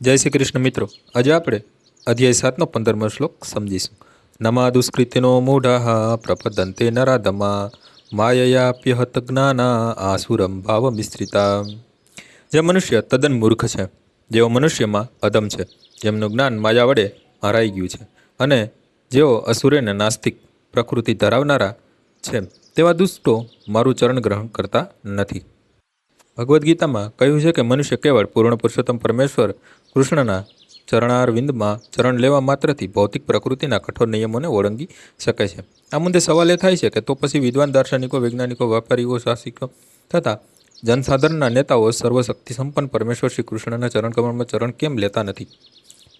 જય શ્રી કૃષ્ણ મિત્રો. આજે આપણે અધ્યાય સાતનો પંદરમો શ્લોક સમજીશું. નમા દુષ્કૃતિનો મૂઢા પ્રપદંતે નરાધમા માયયાપ્યહત જ્ઞાના આસુરમ ભાવ મિશ્રિતા. જે મનુષ્ય તદ્દન મૂર્ખ છે, જેઓ મનુષ્યમાં અધમ છે, જેમનું જ્ઞાન માયા વડે હરાઈ ગયું છે અને જેઓ અસુરેને નાસ્તિક પ્રકૃતિ ધરાવનારા છે, તેવા દુષ્ટો મારું ચરણ ગ્રહણ કરતા નથી. ભગવદ્ ગીતામાં કહ્યું છે કે મનુષ્ય કેવળ પૂર્ણ પુરુષોત્તમ પરમેશ્વર, કૃષ્ણના ચરણારવિંદમાં ચરણ લેવા માત્રથી ભૌતિક પ્રકૃતિના કઠોર નિયમોને ઓળંગી શકે છે. આ મુદ્દે સવાલ એ થાય છે કે તો પછી વિદ્વાન, દાર્શનિકો, વૈજ્ઞાનિકો, વેપારીઓ શાસિકો તથા જનસાધારણના નેતાઓ સર્વશક્તિ સંપન્ન પરમેશ્વર શ્રી કૃષ્ણના ચરણકમળમાં ચરણ કેમ લેતા નથી?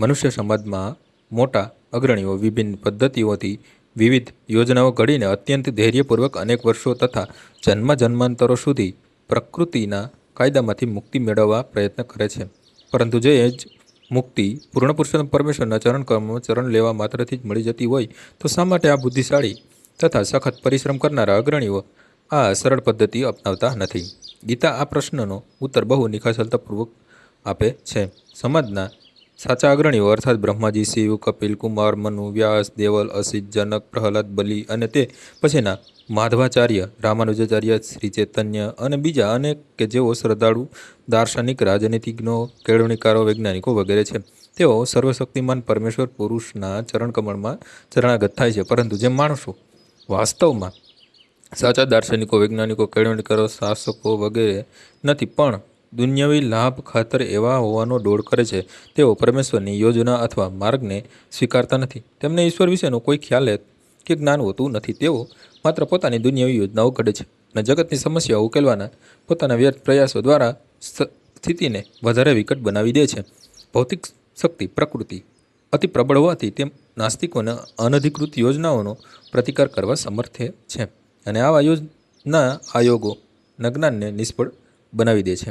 મનુષ્ય સમાજમાં મોટા અગ્રણીઓ, વિભિન્ન પદ્ધતિઓથી વિવિધ યોજનાઓ ઘડીને અત્યંત ધૈર્યપૂર્વક અનેક વર્ષો તથા જન્મ જન્માંતરો સુધી પ્રકૃતિના કાયદામાંથી મુક્તિ મેળવવા પ્રયત્ન કરે છે. પરંતુ જે જ મુક્તિ પૂર્ણ પુરુષોત્તમ પરમેશ્વરના ચરણ કર્મમાં ચરણ લેવા માત્રથી જ મળી જતી હોય, તો શા માટે આ બુદ્ધિશાળી તથા સખત પરિશ્રમ કરનારા અગ્રણીઓ આ સરળ પદ્ધતિ અપનાવતા નથી? ગીતા આ પ્રશ્નનો ઉત્તર બહુ નિખાસલતાપૂર્વક આપે છે. સમાજના સાચા અગ્રણીઓ અર્થાત બ્રહ્માજી, શિવ, કપિલ, કુમાર, મનુ, વ્યાસ, દેવલ, અસિત, જનક, પ્રહલાદ, બલિ અને તે. પછીના માધવાચાર્ય, રામાનુજાચાર્ય, શ્રી ચૈતન્ય અને બીજા અનેક કે જેઓ શ્રદ્ધાળુ, દાર્શનિક, રાજનીતિજ્ઞો, કેળવણીકારો, વૈજ્ઞાનિકો વગેરે છે. તેઓ સર્વશક્તિમાન પરમેશ્વર પુરુષના ચરણકમળમાં ચરણાગત થાય છે. પરંતુ જે માણસો વાસ્તવમાં સાચા દાર્શનિકો, વૈજ્ઞાનિકો, કેળવણીકારો, શાસકો વગેરે નથી, પણ દુન્યવી લાભ ખાતર એવા હોવાનો ડોળ કરે છે, તેઓ પરમેશ્વરની યોજના અથવા માર્ગને સ્વીકારતા નથી. તેમને ઈશ્વર વિશેનો કોઈ ખ્યાલ કે જ્ઞાન હોતું નથી. તેઓ માત્ર પોતાની દુન્યવી યોજનાઓ ઘડે છે અને જગતની સમસ્યાઓ ઉકેલવાના પોતાના વ્યર્થ પ્રયાસો દ્વારા સ્થિતિને વધારે વિકટ બનાવી દે છે. ભૌતિક શક્તિ, પ્રકૃતિ અતિ પ્રબળ હોવાથી તેમ નાસ્તિકોને અનધિકૃત યોજનાઓનો પ્રતિકાર કરવા સમર્થ છે અને આવા યોજના આયોગો જ્ઞાનને નિષ્ફળ બનાવી દે છે.